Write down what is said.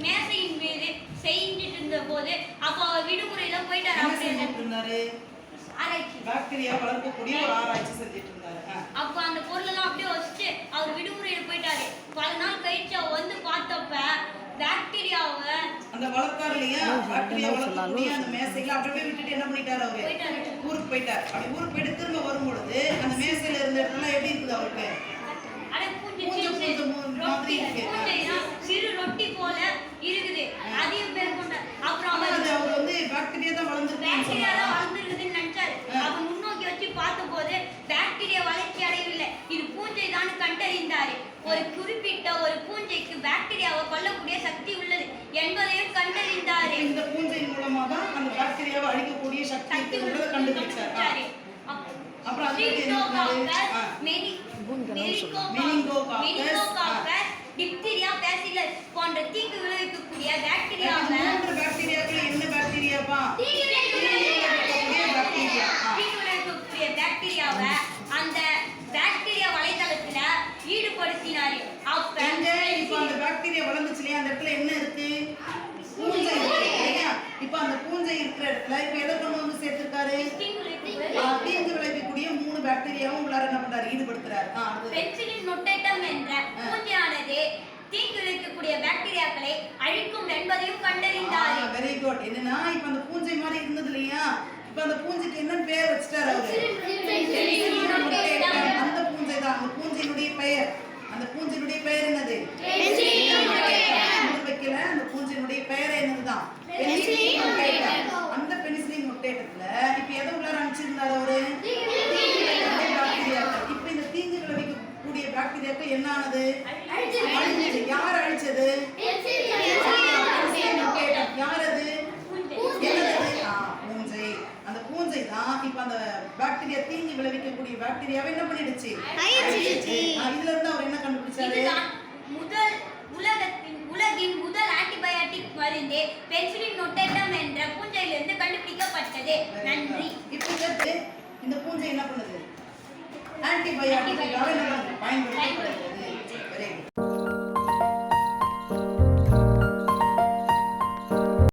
மேசையின் மீது செஞ்சுட்டு இருந்த போது அப்போ அவர் விடுமுறையில போயிட்டாரு செஞ்சுட்டு இருந்தாரு? ஆராய்ச்சி. பாக்டீரியா வளர்க்கக்கூடிய ஒரு ஆராய்ச்சி செஞ்சுட்டு இருந்தாரு ஆ. அப்போ அந்த பொருளெல்லாம் அப்படியே வச்சுட்டு அவர் விடுமுறையில போயிட்டாரு. பல நாள் கழிச்சு அவர் வந்து பார்த்தப்ப பாக்டீரியாவை அந்த இல்லையா? பாக்டீரியா வளர்க்கக்கூடிய அந்த மேசையில அப்படியே விட்டுட்டு என்ன பண்ணிட்டாரு அவரு? ஊருக்கு போயிட்டார். அப்படி ஊருக்கு போயிட்டு திரும்ப வரும்பொழுது அந்த மேசையில இருந்த இடத்துல எப்படி இருக்குது அவருக்கு அட பூஞ்சை பூஞ்சை, சிறு பூஞ்சை மூ- ரொட்டி மாதிரி இருக்கு. பூஞ்சைனா சிறு ரொட்டி போல இருக்குது அதையும் பேர் கொண்ட அப்புறம் ஆனா அவர் அது அவர் வந்து பாக்டீரியா தான் வளர்ந்துருக்குன்னு பாக்டீரியா தான் சொன்னாரா? வளர்ந்துருக்குதுன்னு நினைச்சாரு ஆ. அவர் முன்னோக்கி வச்சு பார்த்தபோது பாக்டீரியா வளர்ச்சி அடையவில்லை. இது பூஞ்சை தான் கண்டறிந்தாரு. ஒரு குறிப்பிட்ட ஒரு பூஞ்சைக்கு பாக்டீரியாவை கொல்லக்கூடிய சக்தி உள்ளது என்பதையும் கண்டறிந்தாரு. இந்த பூஞ்சையின் மூலமா தான் அந்த பாக்டீரியாவை அழிக்கக்கூடிய சக்தி உள்ளது. கண்டுபிடிச்சார். அப்புறம் அது? போன்ற தீங்கு விளைவிக்கக்கூடிய பாக்டீரியாவை மூன்று பாக்டீரியாக்கள் என்ன பாக்டீரியாப்பா தீங்கு விளைவிக்கக்கூடிய பாக்டீரியா. ஆ. தீங்கு விளைவிக்கக்கூடிய பாக்டீரியாவை அந்த பாக்டீரியா வலைதளத்துல ஈடுபடுத்தினாரு அப்ப எங்க இப்ப அந்த பாக்டீரியா வளர்ந்துச்சு இல்லையா? அந்த இடத்துல என்ன இருக்கு? பூஞ்சை இல்லையா? இப்ப அந்த பூஞ்சை இருக்கிற இடத்துல இப்ப எதை கொண்டு வந்து சேர்த்திருக்காரு? தீங்கு விளைவிக்கக்கூடிய மூணு பாக்டீரியாவும் உள்ளார என்ன பண்றாரு ஈடுபடுத்துறாரு. ஆ, அடுத்தது. பென்சிலின் நொட்டேட்டம் என்ற பூஞ்சையானது தீங்கு விளைவிக்கக்கூடிய பாக்டீரியாக்களை அழிக்கும் என்பதையும் கண்டறிந்தார். very good. என்னன்னா இப்ப அந்த பூஞ்சை மாதிரி இருந்தது இல்லையா? இப்ப அந்த பூஞ்சைக்கு என்ன பேர் வச்சுட்டாரு அவரு. அந்த பூஞ்சை தான். அந்த பூஞ்சையினுடைய பெயர் அந்த பூஞ்சையினுடைய பெயர் என்னது பென்சிலின் நொட்டேட்டம். ஊர் வைக்கல அந்த பூஞ்சையினுடைய பெயர் என்னதுதான் பென்சிலின் நொட்டேட்டம். அந்த பெனிசிலின் நொட்டேட்டத்துல இப்ப எதை உள்ளார அனுப்பிச்சிருந்தாரு அவரு தீங்கு பாக்டீரியாக்கள் இப்ப இந்த தீங்கு விளைவிக்கக்கூடிய பாக்டீரியாக்கள் என்ன ஆனது யார் அழிச்சது. யார் அது பூஞ்சை. அந்த பூஞ்சை தான் இப்ப அந்த பாக்டீரியா தீங்கு விளைவிக்கக்கூடிய பாக்டீரியாவை என்ன பண்ணிடுச்சு? இதுல இருந்து அவர் என்ன கண்டுபிடிச்சாரு? முதல் உலகத்தின் உலகின் முதல் ஆன்டிபயோட்டிக் மருந்து பென்சிலின் நொட்டேட்டம் என்ற பூஞ்சையிலிருந்து கண்டுபிடிக்கப்பட்டது. நன்றி. இப்ப இந்த பூஞ்சை என்ன பண்ணுது? பயன்படுத்தி